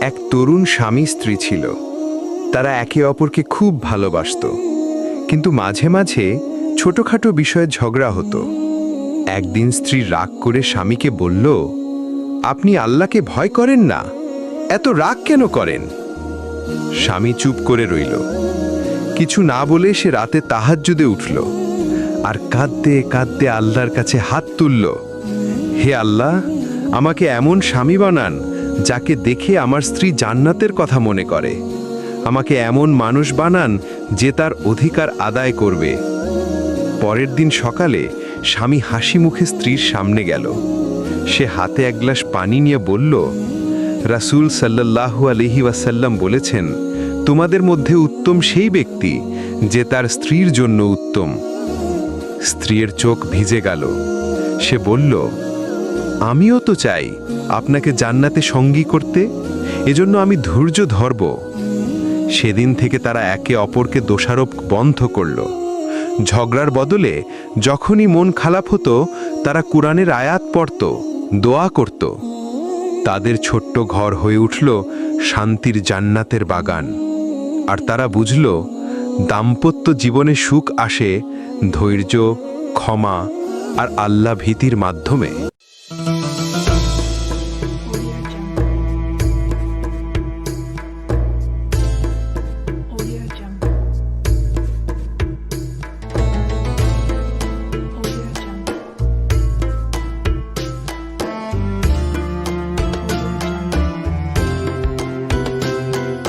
এক তরুণ স্বামী স্ত্রী ছিল। তারা একে অপরকে খুব ভালোবাসত। কিন্তু মাঝে মাঝে ছোটখাটো বিষয়ে ঝগড়া হতো। একদিন স্ত্রী রাগ করে স্বামীকে বলল, আপনি আল্লাহকে ভয় করেন না? এত রাগ কেন করেন? স্বামী চুপ করে রইল। কিছু না বলে সে রাতে তাহাজ্জুদে উঠল আর কাঁদতে কাঁদতে আল্লাহর কাছে হাত তুলল, হে আল্লাহ, আমাকে এমন স্বামী বানান যাকে দেখে আমার স্ত্রী জান্নাতের কথা মনে করে। আমাকে এমন মানুষ বানান যে তার অধিকার আদায় করবে। পরের দিন সকালে স্বামী হাসি মুখে স্ত্রীর সামনে গেল। সে হাতে এক গ্লাস পানি নিয়ে বলল, রাসূল সাল্লাল্লাহু আলহি ওয়াসাল্লাম বলেছেন, তোমাদের মধ্যে উত্তম সেই ব্যক্তি যে তার স্ত্রীর জন্য উত্তম। স্ত্রীর চোখ ভিজে গেল। সে বলল আমিও তো চাই আপনাকে জান্নাতে সঙ্গী করতে, এজন্য আমি ধৈর্য ধরব। সেদিন থেকে তারা একে অপরকে দোষারোপ বন্ধ করল। ঝগড়ার বদলে যখনই মন খারাপ হতো, তারা কোরআনের আয়াত পড়ত, দোয়া করত। তাদের ছোট্ট ঘর হয়ে উঠল শান্তির জান্নাতের বাগান। আর তারা বুঝল, দাম্পত্য জীবনে সুখ আসে ধৈর্য, ক্ষমা আর আল্লাহ ভীতির মাধ্যমে।